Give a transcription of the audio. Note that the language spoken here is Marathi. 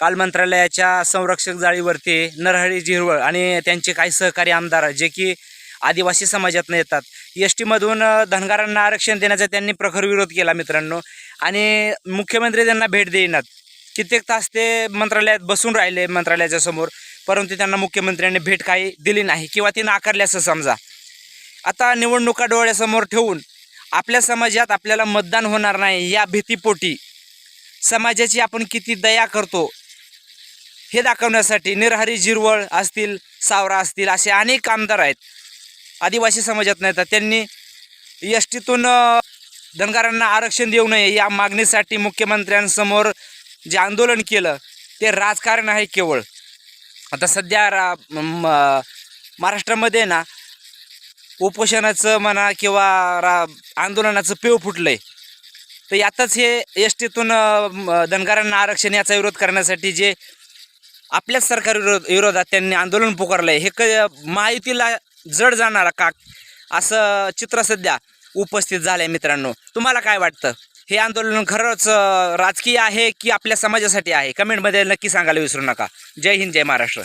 काल मंत्रालयाच्या संरक्षक जाळीवरती नरहरी झिरवळ आणि त्यांचे काही सहकारी आमदार जे की आदिवासी समाजातून येतात एस टीमधून धनगारांना आरक्षण देण्याचा त्यांनी प्रखर विरोध केला मित्रांनो. आणि मुख्यमंत्री त्यांना भेट देईनात. कित्येक तास ते मंत्रालयात बसून राहिले मंत्रालयाच्या समोर परंतु त्यांना मुख्यमंत्र्यांनी भेट काही दिली नाही किंवा ती नाकारली असं समजा. आता निवडणुका डोळ्यासमोर ठेवून आपल्या समाजात आपल्याला मतदान होणार नाही या भीतीपोटी समाजाची आपण किती दया करतो हे दाखवण्यासाठी निरहरी जिरवळ असतील सावरा असतील असे अनेक आमदार आहेत. आदिवासी समाजात नाही तर त्यांनी एस टीतून धनगारांना आरक्षण देऊ नये या मागणीसाठी मुख्यमंत्र्यांसमोर जे आंदोलन केलं ते राजकारण आहे केवळ. आता सध्या रा म- महाराष्ट्रामध्ये ना उपोषणाचं म्हणा किंवा रा आंदोलनाचं पेव फुटलं आहे तर यातच हे एस टीतून धनगरांना आरक्षण याचा विरोध करण्यासाठी जे आपल्याच सरकार विरोध विरोधात त्यांनी आंदोलन पुकारलं आहे हे क महायुतीला जड जाणार का असं चित्र सध्या उपस्थित झालं आहे मित्रांनो. तुम्हाला काय वाटतं? हे आंदोलन खरंच राजकीय आहे की आपल्या समाजासाठी आहे? कमेंटमध्ये नक्की सांगायला विसरू नका. जय हिंद जय महाराष्ट्र.